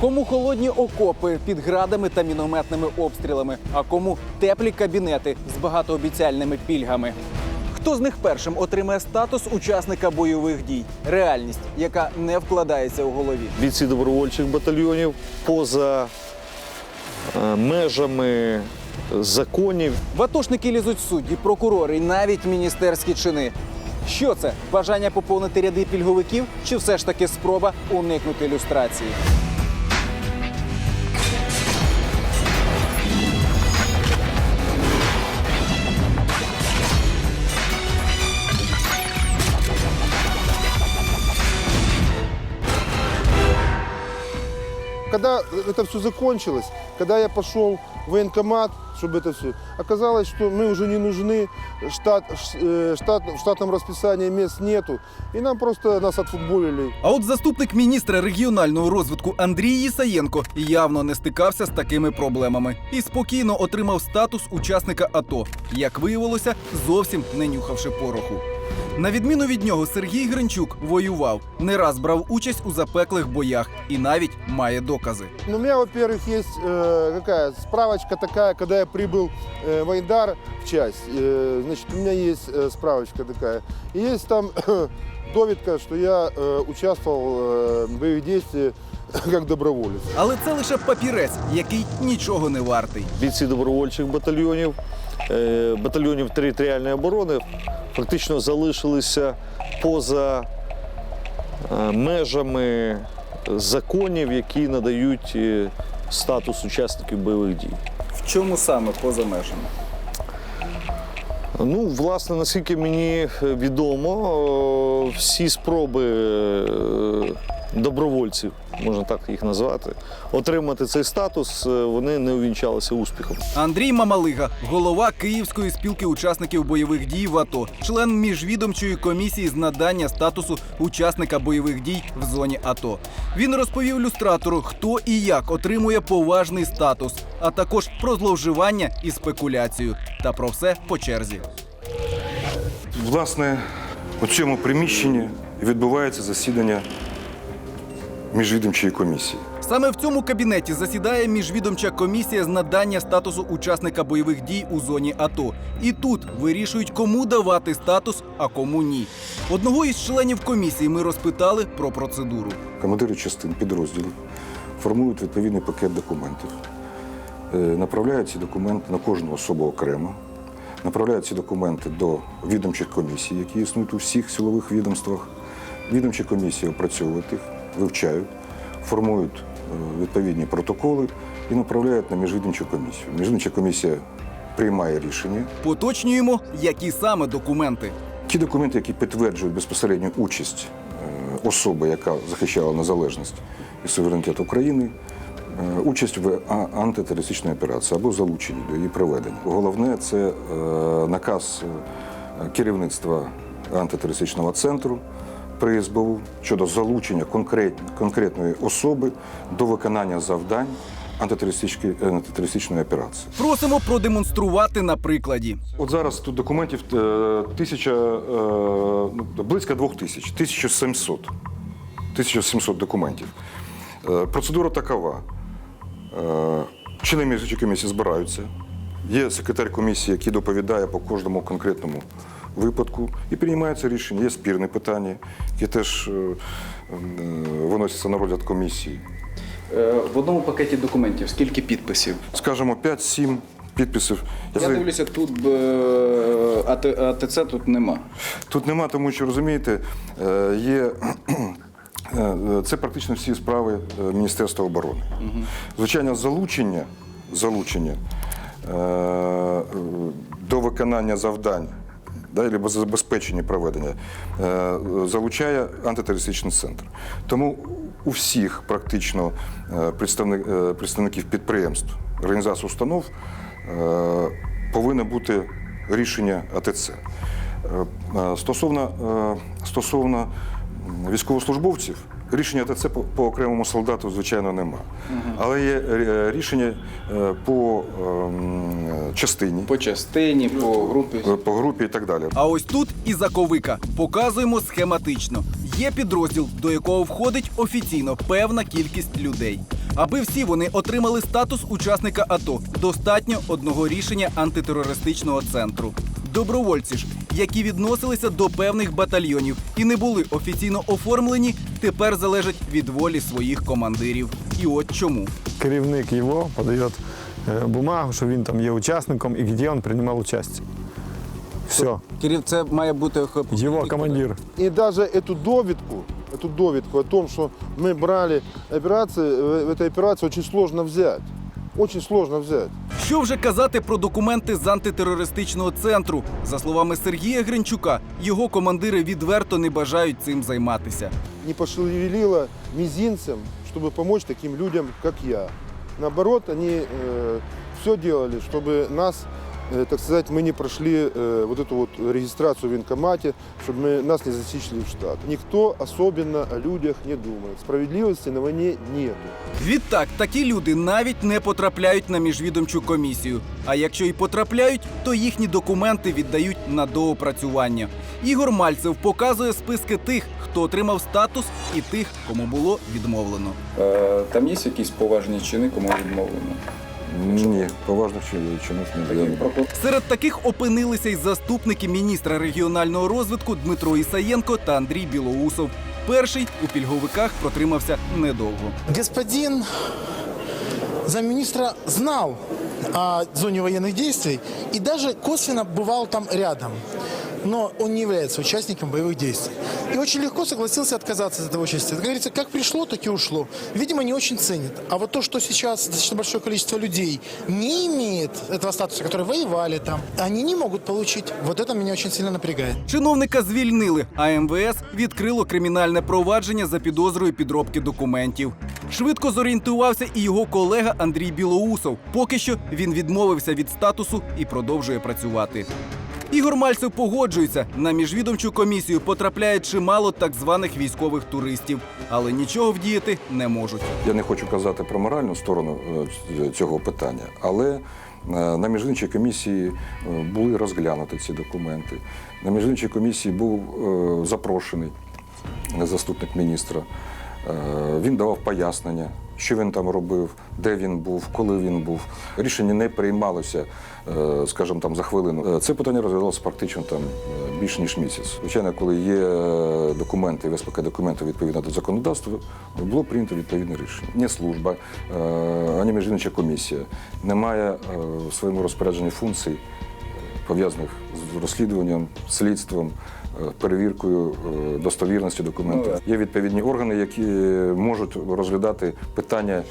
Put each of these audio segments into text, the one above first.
Кому холодні окопи під градами та мінометними обстрілами, а кому теплі кабінети з багатообіцяльними пільгами. Хто з них першим отримає статус учасника бойових дій? Реальність, яка не вкладається у голові. бійці добровольчих батальйонів поза е, межами законів. В атошники лізуть судді, прокурори і навіть міністерські чини. Що це? Бажання поповнити ряди пільговиків чи все ж таки спроба уникнути люстрації? Когда это все закончилось, когда я пошел в военкомат, чтобы это все, оказалось, что мы уже не нужны, штат, ш- э, штат, в штатном расписании мест нету, и нам просто нас отфутболили. А от заступник міністра регіонального розвитку Андрій Єсаєнко явно не стикався з такими проблемами і спокійно отримав статус учасника АТО, як виявилося, зовсім не нюхавши пороху. На відміну від нього, Сергій Гринчук воював, не раз брав участь у запеклих боях і навіть має докази. Ну, у меня, во-первых, есть э, какая справочка такая, когда я прибыл э, в Айдар в часть, э, значит, у меня есть э, справочка такая. И есть там довідка, что я э, участвовал э, в боевых действиях как доброволец. Але це лише папірець, який нічого не вартий. Бійці добровольчих батальйонів, е, батальйонів територіальної оборони практично залишилися поза е, межами законів, які надають е, статус учасників бойових дій. В чому саме поза межами? Ну, власне, наскільки мені відомо, е, всі спроби е, добровольців, можна так їх назвати, отримати цей статус, е, вони не увінчалися успіхом. Андрій Мамалига, голова Київської спілки учасників бойових дій в АТО, член міжвідомчої комісії з надання статусу учасника бойових дій в зоні АТО. Він розповів люстратору, хто і як отримує поважний статус, а також про зловживання і спекуляцію. Та про все по черзі. Власне, у цьому приміщенні відбувається засідання міжвідомчої комісії. Саме в цьому кабінеті засідає міжвідомча комісія з надання статусу учасника бойових дій у зоні АТО. І тут вирішують, кому давати статус, а кому ні. Одного із членів комісії ми розпитали про процедуру. Командири частин підрозділів формують відповідний пакет документів, Е, направляють ці документи на кожну особу окремо, направляють ці документи до відомчих комісій, які існують у всіх силових відомствах. Відомчі комісії опрацьовують їх, вивчають, формують е, відповідні протоколи і направляють на міжвідомчу комісію. Міжвідомча комісія приймає рішення. Поточнюємо, які саме документи. Ті документи, які підтверджують безпосередню участь е, особи, яка захищала незалежність і суверенітет України, е, участь в антитерористичній операції або залучені до її проведення. Головне це наказ керівництва антитерористичного центру при СБУ щодо залучення конкрет- конкретної особи до виконання завдань антитерористичної антитерористичної операції. Просимо продемонструвати на прикладі. От зараз тут документів е, тисяча, е, ну, близько двох тисяч, 1700. 1700 документів. Е, Процедура такова. Е, Члени міжвідомчої комісії збираються. Є секретар комісії, який доповідає по кожному конкретному випадку, і приймається рішення. Є спірне питання, яке теж е, е, виносяться на розгляд комісії. В одному пакеті документів скільки підписів? Скажімо, 5-7 підписів. Я дивлюся, тут АТЦ тут нема. Тут нема, тому що розумієте, е, є. е, Це практично всі справи е, Міністерства оборони. Звичайно, залучення, залучення е, е, до виконання завдань да, або забезпечення проведення е, залучає антитерористичний центр. Тому у всіх практично е, представник- е, представників підприємств, організацій установ повинно бути рішення АТЦ. Стосовно, стосовно військовослужбовців, рішення ТЦ по, по окремому солдату, звичайно, нема. Але є е, рішення е, по ем, частині, По частині, по групі. е, по групі і так далі. А ось тут і заковика. Показуємо схематично. Є підрозділ, до якого входить офіційно певна кількість людей. Аби всі вони отримали статус учасника АТО, достатньо одного рішення антитерористичного центру. Добровольці ж, які відносилися до певних батальйонів і не були офіційно оформлені, тепер залежать від волі своїх командирів. І от чому. керівник його подає е, бумагу, що він там є учасником і де він приймав участь. Все, Кирил, це має бути його командир. И даже эту довідку, эту довідку о том, что мы брали операции, в в этой операции очень сложно взять. Очень сложно взять. Що вже казати про документи з антитерористичного центру? За словами Сергія Гринчука, його командири відверто не бажають цим займатися. Не пошевелило мизинцем, чтобы помочь таким людям, как я. Наоборот, они все делали, чтобы нас, э, так сказать, мы не прошли э, вот эту вот регистрацию в военкомате, чтобы мы, нас не зачислили в штат. Никто особенно о людях не думает. Справедливости на войне нету. Відтак, такі люди навіть не потрапляють на міжвідомчу комісію. А якщо і потрапляють, то їхні документи віддають на доопрацювання. Ігор Мальцев показує списки тих, хто отримав статус, і тих, кому було відмовлено. Е, Там є якісь поважні чини, кому відмовлено? Ні, поважно чи чомусь не дає Серед таких опинилися й заступники міністра регіонального розвитку Дмитро Ісаєнко та Андрій Білоусов. Перший у пільговиках протримався недовго. Господин замминистра знал о зоне военных действий и даже косвенно бывал там рядом Но он не является участником боевых действий. И очень легко согласился отказаться от этого участия. Как говорится, как пришло, так и ушло. Видимо, не очень ценит. А вот то, что сейчас достаточно большое количество людей не имеет этого статуса, которые воевали там, они не могут получить. Вот это меня очень сильно напрягает. Чиновника звільнили, а МВС відкрило кримінальне провадження за підозрою підробки документів. Швидко зорієнтувався і його колега Андрій Білоусов. Поки що він відмовився від статусу і продовжує працювати. Ігор Мальцев погоджується на міжвідомчу комісію потрапляє чимало так званих військових туристів, але нічого вдіяти не можуть. Я не хочу казати про моральну сторону е, цього питання, але е, на міжничій комісії е, були розглянуті ці документи. На міжничій комісії був е, запрошений заступник міністра. Е, Він давав пояснення, що він там робив, де він був, коли він був. Рішення не приймалося, е, скажімо, там за хвилину. Е, Це питання розглядалося практично там е, більш ніж місяць. Звичайно, коли є документи, ВСПК документи відповідно до законодавства, було прийнято відповідне рішення. Ні служба, ані міжвідомча комісія не має в своєму розпорядженні функцій, пов'язаних з розслідуванням, слідством, перевіркою е, достовірності документів. Ну, Є відповідні органи, які можуть розглядати питання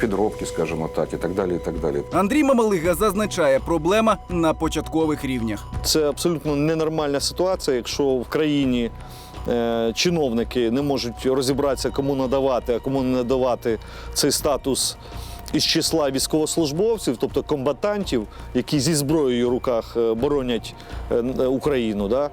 підробки, скажімо так, і так далі. І так далі. Андрій Мамалига зазначає, проблема на початкових рівнях. Це абсолютно ненормальна ситуація, якщо в країні е, чиновники не можуть розібратися, кому надавати, а кому не надавати цей статус із числа військовослужбовців, тобто комбатантів, які зі зброєю в руках е, боронять е, Україну. Да?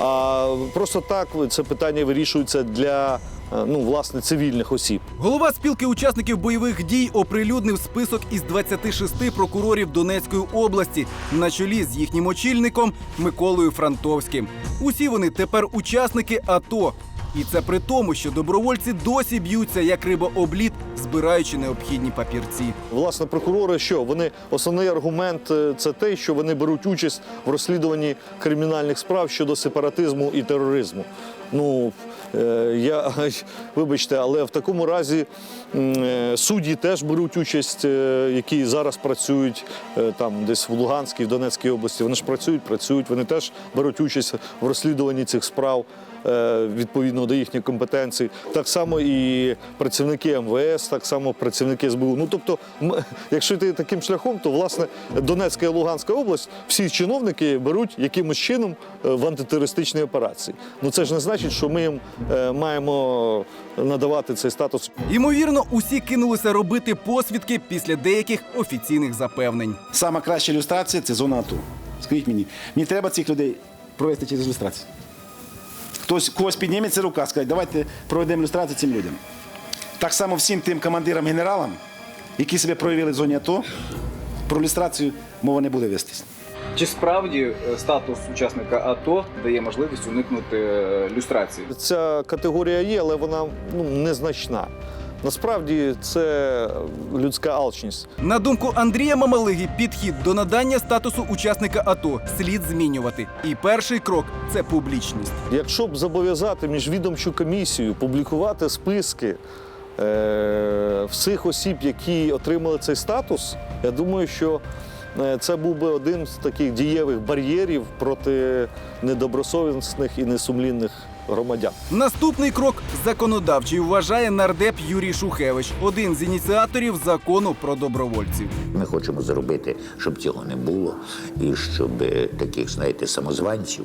А просто так це питання вирішується для е, ну, власне, цивільних осіб. Голова спілки учасників бойових дій оприлюднив список із 26 прокурорів Донецької області на чолі з їхнім очільником Миколою Франтовським. Усі вони тепер учасники АТО. І це при тому, що добровольці досі б'ються як риба облід, збираючи необхідні папірці. Власне, прокурори, що вони основний аргумент е, це те, що вони беруть участь в розслідуванні кримінальних справ щодо сепаратизму і тероризму. Ну е, я вибачте, але в такому разі е, судді теж беруть участь, е, які зараз працюють там десь в Луганській, в Донецькій області. Вони ж працюють, працюють. Вони теж беруть участь в розслідуванні цих справ відповідно до їхніх компетенцій. Так само і працівники МВС, так само працівники СБУ. Ну тобто, якщо йти таким шляхом, то власне Донецька і Луганська область, всі чиновники беруть якимось чином в антитерористичній операції. Ну це ж не значить, що ми їм е, маємо надавати цей статус. Ймовірно, усі кинулися робити посвідки після деяких офіційних запевнень. Сама краща ілюстрація це зона АТО. Скажіть мені, мені треба цих людей провести через ілюстрацію. Хтось когось підніметься рука, скаже, давайте проведемо ілюстрацію цим людям. Так само всім тим командирам, генералам, які себе проявили в зоні АТО, про ілюстрацію мова не буде вестись. Чи справді е, статус учасника АТО дає можливість уникнути е, люстрації? Ця категорія є, але вона ну, незначна. Насправді це людська алчність. На думку Андрія Мамалиги, підхід до надання статусу учасника АТО слід змінювати. І перший крок це публічність. Якщо б зобов'язати міжвідомчу комісію публікувати списки е, всіх осіб, які отримали цей статус, я думаю, що це був би один з таких дієвих бар'єрів проти недобросовісних і несумлінних громадян. Наступний крок законодавчий вважає нардеп Юрій Шухевич, один з ініціаторів закону про добровольців. Ми хочемо зробити, щоб цього не було, і щоб е, таких, знаєте, самозванців,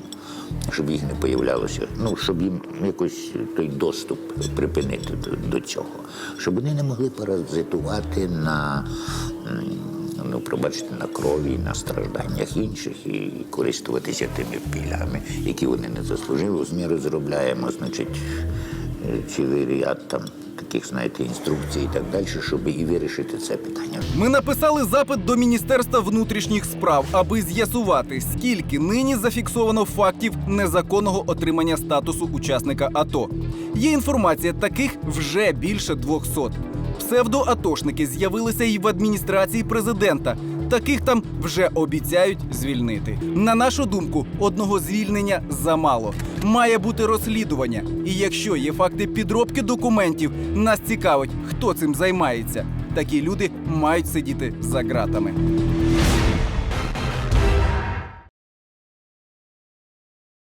щоб їх не появлялося, ну щоб їм якось той доступ припинити до цього, щоб вони не могли паразитувати на. Ну, пробачте, на крові, на стражданнях інших і користуватися тими пільгами, які вони не заслужили. Міру зробляємо, значить, е, цілий ряд там таких, знаєте, інструкцій і так далі, щоб і вирішити це питання. Ми написали запит до Міністерства внутрішніх справ, аби з'ясувати, скільки нині зафіксовано фактів незаконного отримання статусу учасника АТО. Є інформація, таких вже більше 200. Псевдоатошники з'явилися і в адміністрації президента. Таких там вже обіцяють звільнити. На нашу думку, одного звільнення замало. Має бути розслідування. І якщо є факти підробки документів, нас цікавить, хто цим займається. Такі люди мають сидіти за ґратами.